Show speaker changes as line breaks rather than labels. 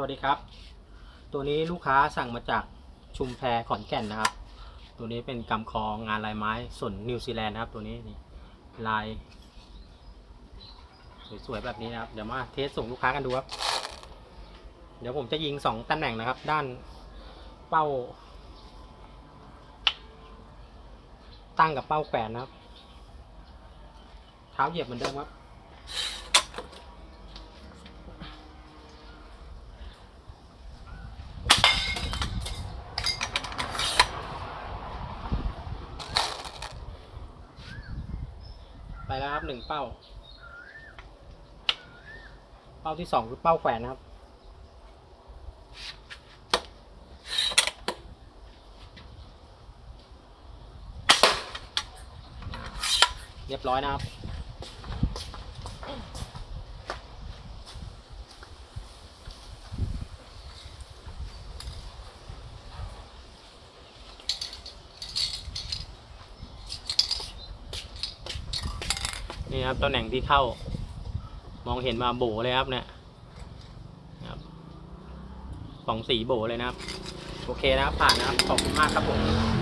วัสดีครับ ตัวนี้ลูกค้าสั่งมาจากชุมแพขอนแก่นนะครับ ตัวนี้เป็นกำคองานลายไม้ส่วนนิวซีแลนด์นะครับตัวนี้นี่ลายสวยๆแบบนี้นะครับ เดี๋ยวมาเทสส่งลูกค้ากันดูครับ เดี๋ยวผมจะยิงสองตำแหน่งนะครับ ด้านเป้า ตั้งกับเป้าแขวนนะครับ เท้าเหยียบเหมือนเดิมครับ ไปแล้วครับหนึ่งเป้า เป้าที่สองคือเป้าแขวนนะครับ เรียบร้อยนะครับ นี่ครับตำแหน่งที่เข้า มองเห็นมาโบเลยครับเนี่ยครับสองสีโบเลยนะครับ โอเคนะครับผ่านนะครับขอบคุณมากครับผม